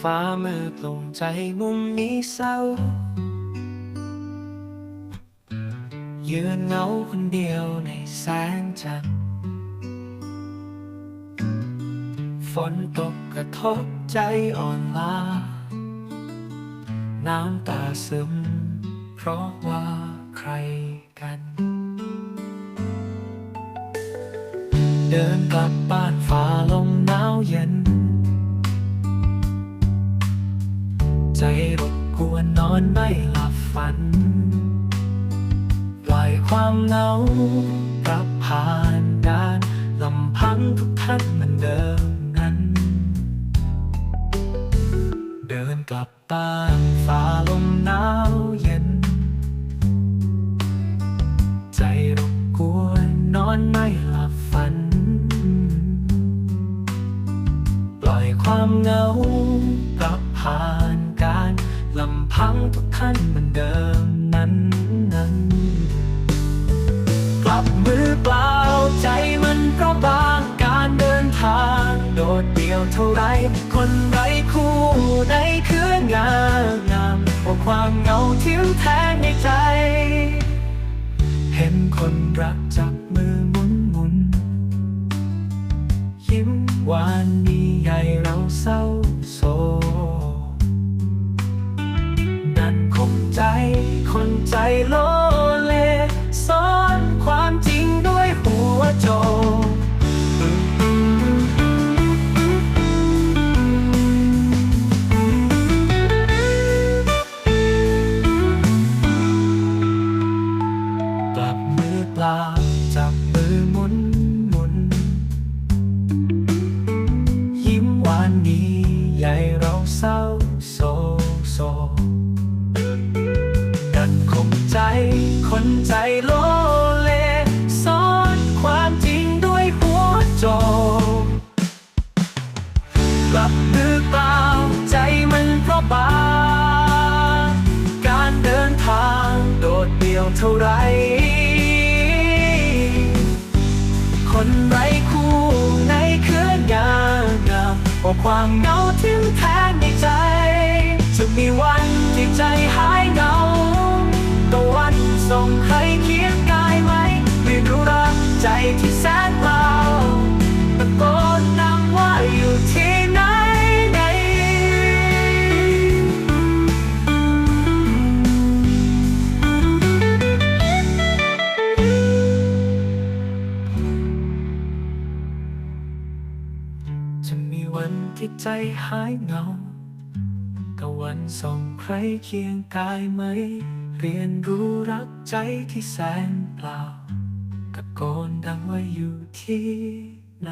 ฟ้ามืดลงใจมุมนี้เศร้า ยืนเงาคนเดียวในแสงจันทร์ฝนตกกระทบใจอ่อนล้า น้ำตาซึม เพราะว่าใครกัน เดินกลับ ใจรบกวนนอนไม่หลับฝัน ปล่อยความเหงากลับผ่านด้านลำพังทุกท่านเหมือนเดิมนั้น เดินกลับบ้านฝ่าลมหนาวเย็น ใจรบกวนนอนไม่หลับฝัน ปล่อยความเหงากลับผ่านำพังทุกท่านเหมือนเดิมนั้นนั้น กลับมือเปล่าใจมันก็บางการเดินทาง โดดเดี่ยวเท่าไร คนไร้คู่ในคืนงามงามพราความเหงาทิ้วแทงในใจ เห็นคนรักจับมือหมุนหมุนยิ้มหวานดีใหญ่ คนใจโลเลซ่อนความจริงด้วยหัวโจกลับมือเปล่าใจมันเพราะบางการเดินทางโดดเดี่ยวเท่าไร คนไร้คู่ในคืนงามงามเพราะความเหงาทิ้งแทนในใจ จะมีวันที่ใจหายเหงา ที่ใจหายเหงาตะวันส่งใครเคียงกายไหม เรียนรู้รักใจที่แสนเปล่าตะโกนดังว่าอยู่ที่ไหน